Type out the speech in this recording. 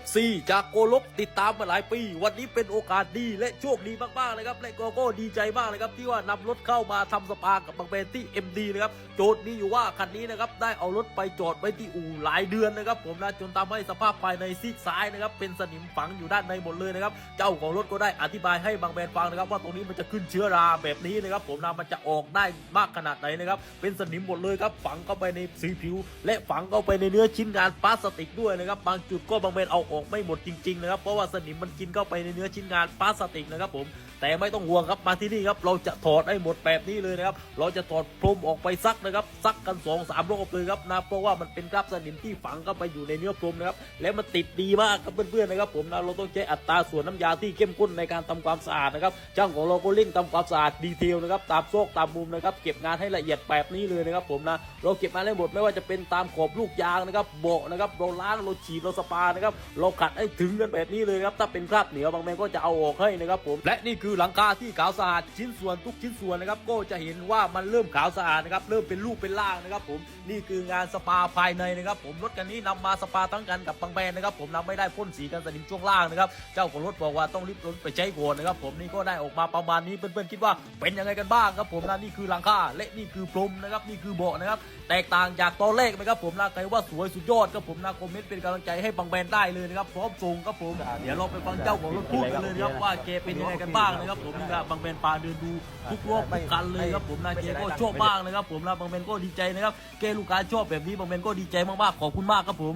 FC จากโกลกติดตามมาหลายปี วันนี้เป็นโอกาสดีและโชคดีมากๆเลยครับและโกโก้ดีใจมากเลยครับที่ว่านำรถเข้ามาทำสปากับบางเบนที่ MD นะครับโจทย์มีอยู่ว่าคันนี้นะครับได้เอารถไปจอดไว้ที่อู่หลายเดือนนะครับผมนะจนทำให้สภาพภายในซีกซ้ายนะครับเป็นสนิมฝังอยู่ด้านในหมดเลยนะครับเจ้าของรถก็ได้อธิบายให้บางแบนฟังนะครับว่าตรงนี้มันจะขึ้นเชื้อราแบบนี้นะครับผมนะมันจะออกได้มากขนาดไหนนะครับเป็นสนิมหมดเลยครับฝังเข้าไปในสีผิว และฝังเข้าไปในเนื้อชิ้นงานพลาสติกด้วยนะครับบางจุดก็บางแบนเอาออกไม่หมดจริงๆนะครับเพราะว่าสนิมมันกินเข้าไปในเนื้อชิ้นงานพลาสติกนะครับผมแต่ไม่ต้องห่วงครับมาที่นี่ครับเราจะถอดให้หมดแบบนี้เลยนะครับเราจะถอดพรมออกไปซักนะครับซักกันสองสามรอบเลยครับนะเพราะว่ามันเป็นคราบสนิมที่ฝังเข้าไปอยู่ในเนื้อพรมนะครับและมันติดดีมากครับเพื่อนๆนะครับผมนะเราต้องใช้อัตราส่วนน้ำยาที่เข้มข้นในการทำความสะอาดนะครับช่างของเราก็เร่งทำความสะอาดดีเทลนะครับตามโซกตามมุมนะครับเก็บงานให้ละเอียดแบบนี้เลยนะครับผมนะเราเก็บงานให้หมดไม่ว่าจะเป็นตามขอบลูกยางนะครับเบาะนะครับเราล้างเราฉีดเราสปานะครับเราขัดให้ถึงกันแบบนี้เลยครับถ้าเป็นคราบเหนียวบางแมงก็จะเอาออกให้นะครับผมและนี่คือคือหลังคาที่ขาวสะอาดชิ้นส่วนทุกชิ้นส่วนนะครับก็จะเห็นว่ามันเริ่มขาวสะอาดนะครับเริ่มเป็นรูปเป็นร่างนะครับ ผมนี่คืองานสปาภายในนะครับผมรถคันนี้นำมาสปาทั้งกันกับบางแบนนะครับผมนำไม่ได้พ่นสีกันสนิมช่วงล่างนะครับเจ้าของรถบอกว่าต้องรีบรถไปใช้ก่อนนะครับผมนี่ก็ได้ออกมาประมาณนี้เพื่อนๆคิดว่าเป็นยังไงกันบ้างครับผมนะนี่คือหลังคาและนี่คือพรมนะครับนี่คือเบาะนะครับแตกต่างจากตอนแรกไหมครับผมนะใครว่าสวยสุดยอดครับผมนะคอมเมนต์เป็นกำลังใจให้บางแบนได้เลยนะครับพร้อมส่งครับผมเดี๋ยวเราไปฟังเจ้าของรถพูดกันเลยครับว่าแกเป็นยังไงกันบ้างนะครับผมนี่ครับบางแบรนด์ปาเดินดูทุกรอบทุกคันเลยครับผมนะแกก็ชอบมากนะครับผมนะบางแบรนด์ก็ดีใจนะครับแกลูกค้าชอบแบบนี้บางแบรนด์ก็ดีใจมากๆขอบคุณมากครับผม